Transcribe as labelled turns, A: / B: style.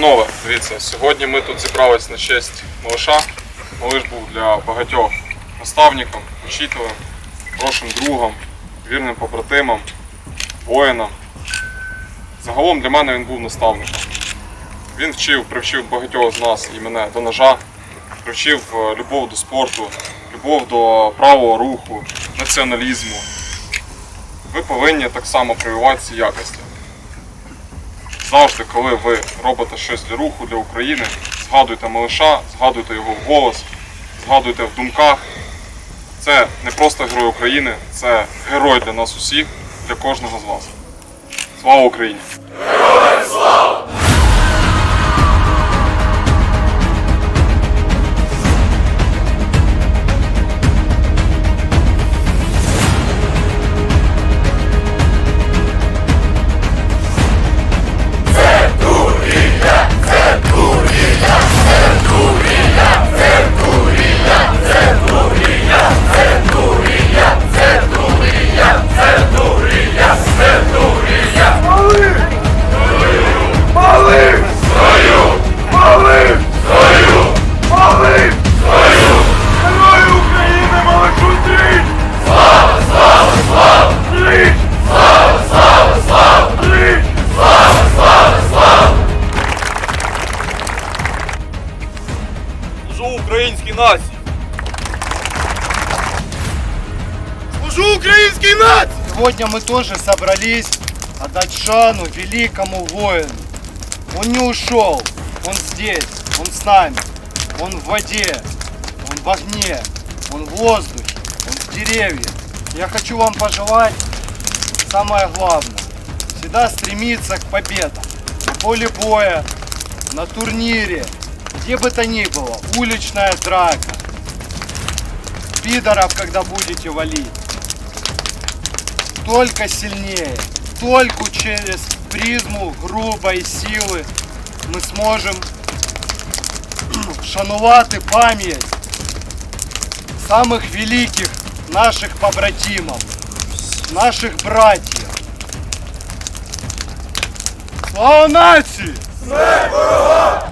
A: Панове, дивіться, сьогодні ми тут зібрались на честь малыша. Малиш був для багатьох наставником, учителем, хорошим другом, вірним побратимом, воїном. Загалом для мене він був наставником. Він вчив, привчив багатьох з нас і мене до ножа, привчив е, любов до спорту, любов до правого руху, націоналізму. Ви повинні так само прививати ці якості. Завжди, коли ви робите щось для руху, для України, згадуйте малиша, згадуйте його в голос, згадуйте в думках. Це не просто герой України, це герой для нас усіх, для кожного з вас. Слава Україні!
B: Малих!
C: Служу українській нації. Служу українській нації!
D: Сегодня мы тоже собрались отдать шану великому воину. Он не ушел, он здесь, он с нами, он в воде, он в огне, он в воздухе, он в деревьях. Я хочу вам пожелать самое главное. Всегда стремиться к победам. На поле боя, на турнире, где бы то ни было, уличная драка. Пидоров, когда будете валить только сильнее, только через призму грубої сили ми зможемо вшанувати пам'ять самих великих наших побратимів, наших братів. Слава нації! Смерть ворога!